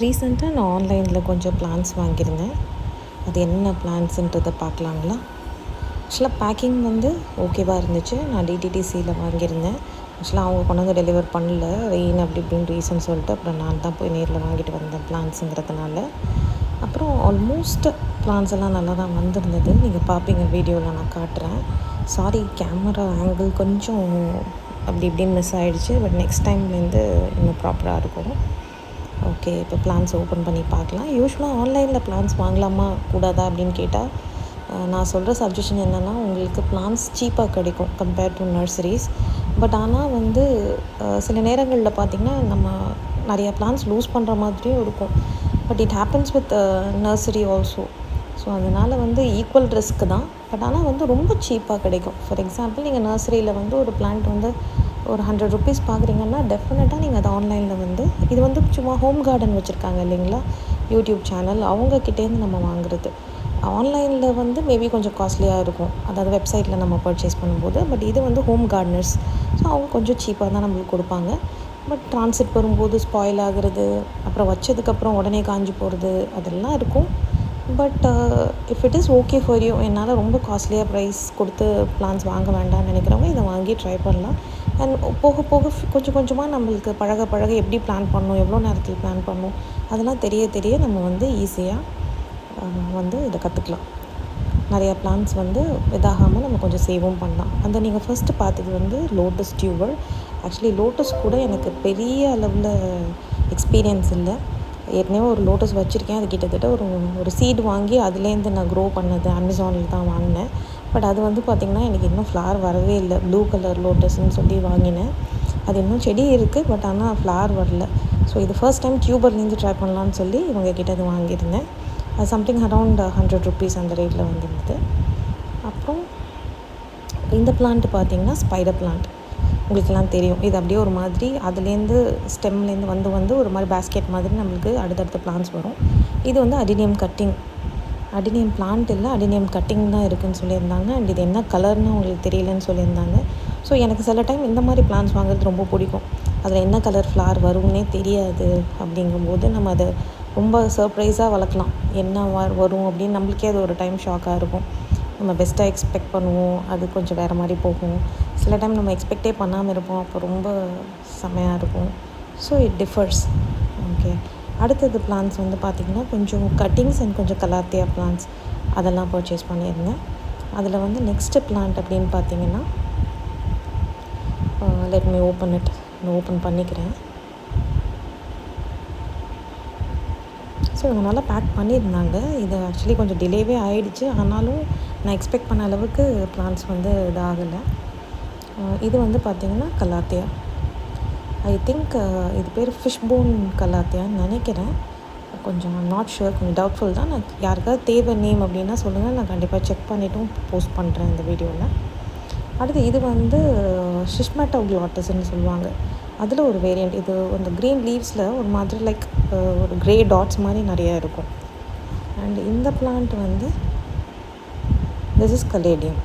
ரீசெண்டாக நான் ஆன்லைனில் கொஞ்சம் பிளான்ஸ் வாங்கியிருந்தேன். அது என்ன பிளான்ஸுன்றதை பார்க்கலாங்களா? ஆக்சுவலாக பேக்கிங் வந்து ஓகேவாக இருந்துச்சு. நான் டிடிடிசியில் வாங்கியிருந்தேன். ஆக்சுவலாக அவங்க கொண்டு வந்து டெலிவர் பண்ணல. ரெயின் அப்படி இப்படின்னு ரீசன் சொல்லிட்டு அப்புறம் நான் தான் போய் நேரில் வாங்கிட்டு வந்தேன் பிளான்ஸுங்கிறதுனால அப்புறம் ஆல்மோஸ்ட் பிளான்ஸ் எல்லாம் நல்லா தான் வந்திருந்தது. நீங்கள் பார்ப்பீங்க வீடியோவில் நான் காட்டுறேன். சாரி கேமரா ஆங்கிள் கொஞ்சம் அப்படி இப்படின்னு மிஸ் ஆகிடுச்சு பட் நெக்ஸ்ட் டைம்லேருந்து இன்னும் ப்ராப்பராக இருக்கும். ஓகே இப்போ பிளான்ஸ் ஓப்பன் பண்ணி பார்க்கலாம். யூஸ்வலாக ஆன்லைனில் பிளான்ஸ் வாங்கலாமா? கூடாதா? அப்படின்னு கேட்டால் நான் சொல்கிற சஜஷன் என்னென்னா உங்களுக்கு பிளான்ஸ் சீப்பாக கிடைக்கும் கம்பேர் டு நர்சரிஸ் பட் ஆனால் வந்து சில நேரங்களில் பார்த்திங்கன்னா நம்ம நிறையா பிளான்ஸ் லூஸ் பண்ணுற மாதிரியும் இருக்கும். But it happens with nursery also so அதனால் வந்து ஈக்குவல் ரிஸ்க் தான். பட் ஆனால் வந்து ரொம்ப சீப்பாக கிடைக்கும். ஃபார் எக்ஸாம்பிள் நீங்கள் நர்சரியில் வந்து ஒரு பிளான்ட் வந்து ஒரு ஹண்ட்ரட் ருபீஸ் பார்க்குறீங்கன்னா டெஃபினட்டாக நீங்கள் அதை ஆன்லைனில் வந்து இது வந்து சும்மா ஹோம் கார்டன் வச்சுருக்காங்க இல்லைங்களா? யூடியூப் சேனல் அவங்கக்கிட்டேருந்து நம்ம வாங்குறது. ஆன்லைனில் வந்து மேபி கொஞ்சம் காஸ்ட்லியாக இருக்கும். அதாவது வெப்சைட்டில் நம்ம பர்ச்சேஸ் பண்ணும்போது பட் இது வந்து ஹோம் கார்டனர்ஸ் ஸோ அவங்க கொஞ்சம் சீப்பாக தான் நம்மளுக்கு கொடுப்பாங்க. பட் ட்ரான்சிட் வரும்போது ஸ்பாயில் ஆகுறது அப்புறம் வச்சதுக்கப்புறம் உடனே காஞ்சி போகிறது அதெல்லாம் இருக்கும். But if it is okay for you என்னால் ரொம்ப காஸ்ட்லியாக ப்ரைஸ் கொடுத்து பிளான்ஸ் வாங்க வேண்டாம்னு நினைக்கிறவங்க இதை வாங்கி ட்ரை பண்ணலாம். அண்ட் போக போக கொஞ்சம் கொஞ்சமாக நம்மளுக்கு பழக பழக எப்படி பிளான் பண்ணணும் எவ்வளோ நேரத்தில் பிளான் பண்ணணும் அதெல்லாம் தெரிய தெரிய நம்ம வந்து ஈஸியாக வந்து இதை கற்றுக்கலாம் நிறையா பிளான்ஸ் வந்து இதாகாமல் நம்ம கொஞ்சம் சேவும் பண்ணலாம். அந்த நீங்கள் ஃபஸ்ட்டு பார்த்தது வந்து லோட்டஸ் டியூபர் ஆக்சுவலி லோட்டஸ் கூட எனக்கு பெரிய அளவில் எக்ஸ்பீரியன்ஸ் இல்லை. ஏற்கனவே ஒரு லோட்டஸ் வச்சுருக்கேன். அது கிட்டத்தட்ட ஒரு ஒரு சீடு வாங்கி அதுலேருந்து நான் க்ரோ பண்ணது அமேசானில் தான் வாங்கினேன். பட் அது வந்து பார்த்திங்கன்னா எனக்கு இன்னும் ஃப்ளார் வரவே இல்லை. ப்ளூ கலர் லோட்டஸ்ன்னு சொல்லி வாங்கினேன். அது இன்னும் செடி இருக்குது பட் ஆனால் ஃப்ளார் வரல. ஸோ இது ஃபர்ஸ்ட் டைம் டியூபர்லேருந்து ட்ரை பண்ணலான்னு சொல்லி இவங்க கிட்ட அது வாங்கியிருந்தேன். அது சம்திங் அரவுண்ட் ஹண்ட்ரட் ருபீஸ் அந்த ரேட்டில் வந்துருந்தது. அப்புறம் இந்த பிளான்ட் பார்த்திங்கன்னா ஸ்பைடர் பிளான்ட் உங்களுக்கெல்லாம் தெரியும். இது அப்படியே ஒரு மாதிரி அதுலேருந்து ஸ்டெம்லேருந்து வந்து வந்து ஒரு மாதிரி பேஸ்கெட் மாதிரி நம்மளுக்கு அடுத்தடுத்த பிளான்ஸ் வரும். இது வந்து அடினியம் கட்டிங் அடினியம் பிளான்ட் இல்லை அடினியம் கட்டிங் தான் இருக்குதுன்னு சொல்லியிருந்தாங்க. அண்ட் இது என்ன கலர்னு உங்களுக்கு தெரியலன்னு சொல்லியிருந்தாங்க. ஸோ எனக்கு சில டைம் இந்த மாதிரி பிளான்ஸ் வாங்குறது ரொம்ப பிடிக்கும். அதில் என்ன கலர் ஃப்ளார் வரும்னே தெரியாது. அப்படிங்கும்போது நம்ம அதை ரொம்ப சர்ப்ரைஸாக வளர்க்கலாம். என்ன வரும் அப்படின்னு நம்மளுக்கே அது ஒரு டைம் ஷாக்காக இருக்கும். நம்ம பெஸ்ட்டாக எக்ஸ்பெக்ட் பண்ணுவோம். அது கொஞ்சம் வேறு மாதிரி போகும். சில டைம் நம்ம எக்ஸ்பெக்டே பண்ணாமல் இருப்போம். அப்போ ரொம்ப செமையாக இருக்கும். ஸோ இட் டிஃபர்ஸ் ஓகே அடுத்தது பிளான்ஸ் வந்து பார்த்திங்கன்னா கொஞ்சம் கட்டிங்ஸ் அண்ட் கொஞ்சம் கலாத்தியா பிளான்ஸ் அதெல்லாம் பர்ச்சேஸ் பண்ணியிருந்தேன் அதில் வந்து நெக்ஸ்ட்டு பிளான்ட் அப்படின்னு பார்த்தீங்கன்னா லெட் மீ ஓப்பன் இட் நான் ஓப்பன் பண்ணிக்கிறேன். ஸோ இவங்க நல்லா பேக் பண்ணியிருந்தாங்க. இது ஆக்சுவலி கொஞ்சம் டிலேவே ஆகிடுச்சு ஆனாலும் நான் எக்ஸ்பெக்ட் பண்ண அளவுக்கு பிளான்ஸ் வந்து இதாகலை. இது வந்து பார்த்திங்கன்னா கலாத்தியா. ஐ திங்க் uh, இது பேர் ஃபிஷ் போன் கலாத்தியான்னு நினைக்கிறேன். கொஞ்சம் நாட் ஷுர் கொஞ்சம் டவுட்ஃபுல் தான். நான் யாருக்காவது தேவை நேம் அப்படின்னா சொல்லுங்கள் நான் கண்டிப்பாக செக் பண்ணிவிட்டும் போஸ்ட் பண்ணுறேன் இந்த வீடியோவில் அடுத்து இது வந்து uh, ஷிஷ்மேட்டோ குளாட்டஸ்ன்னு சொல்லுவாங்க. அதில் ஒரு வேரியண்ட் இது அந்த க்ரீன் லீவ்ஸில் ஒரு மாதிரி லைக் uh, ஒரு க்ரே டாட்ஸ் மாதிரி நிறையா இருக்கும். அண்ட் இந்த பிளான்ட் வந்து திஸ் இஸ் கலேடியம்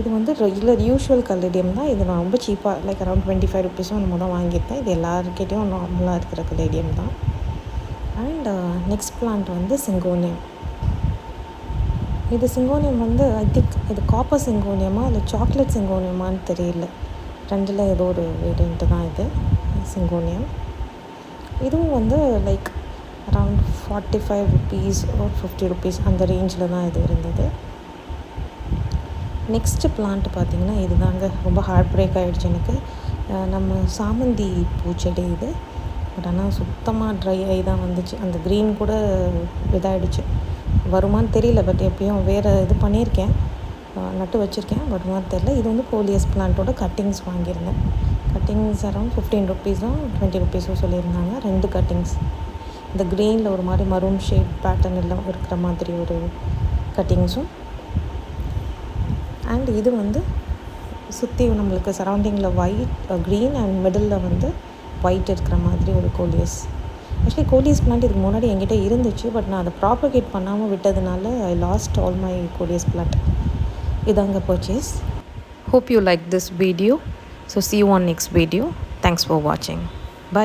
இது வந்து ரெகுலர் யூஷுவல் கலேடியம் தான். இது நான் ரொம்ப சீப்பாக லைக் அரௌண்ட் டுவெண்ட்டி ஃபைவ் ருபீஸும் நம்ம தான் வாங்கியிருந்தேன் இது எல்லாருக்கிட்டேயும் நார்மலாக இருக்கிற கலேடியம் தான். அண்ட் நெக்ஸ்ட் பிளான்ட் வந்து சிங்கோனியம். இது சிங்கோனியம் வந்து ஐ திங்க் இது காப்பர் சிங்கோனியமா இல்லை சாக்லேட் சிங்கோனியமான்னு தெரியல. ரெண்டில் ஏதோ ஒரு வேரியண்ட்டு தான் இது சிங்கோனியம். இதுவும் வந்து like around forty five rupees ஒரு ஃபிஃப்டி ருபீஸ் அந்த ரேஞ்சில் தான் இது இருந்தது. நெக்ஸ்ட்டு பிளான்ட் பார்த்திங்கன்னா இது தாங்க ரொம்ப ஹார்ட் பிரேக் ஆகிடுச்சு எனக்கு நம்ம சாமந்தி பூச்செடி இது. பட் ஆனால் சுத்தமாக ட்ரை ஆகி தான் வந்துச்சு. அந்த க்ரீன் கூட இதாகிடுச்சு வருமானு தெரியல. பட் எப்பயும் வேறு இது பண்ணியிருக்கேன். நட்டு வச்சுருக்கேன். வருமானு தெரில இது வந்து கோலியஸ் பிளான்ட்டோட கட்டிங்ஸ் வாங்கியிருந்தேன். கட்டிங்ஸ் அரௌண்ட் ஃபிஃப்டீன் ருப்பீஸும் டுவெண்ட்டி ருப்பீஸும் சொல்லியிருந்தாங்க. ரெண்டு கட்டிங்ஸ் இந்த க்ரீனில் ஒரு மாதிரி மரூன் ஷேட் பேட்டர்ன் எல்லாம் இருக்கிற மாதிரி ஒரு கட்டிங்ஸும் அண்ட் இது வந்து சுற்றி நம்மளுக்கு சரௌண்டிங்கில் ஒயிட் க்ரீன் அண்ட் மிடலில் வந்து ஒயிட் இருக்கிற மாதிரி ஒரு கோலியஸ் ஆக்சுவலி கோலியஸ் பிளான்ட் இதுக்கு முன்னாடி என்கிட்ட இருந்துச்சு பட் நான் அதை ப்ராப்பகேட் பண்ணாமல் விட்டதுனால I lost all my coleus plant இதாங்க purchase hope you like this video so see on next video thanks for வாட்சிங்.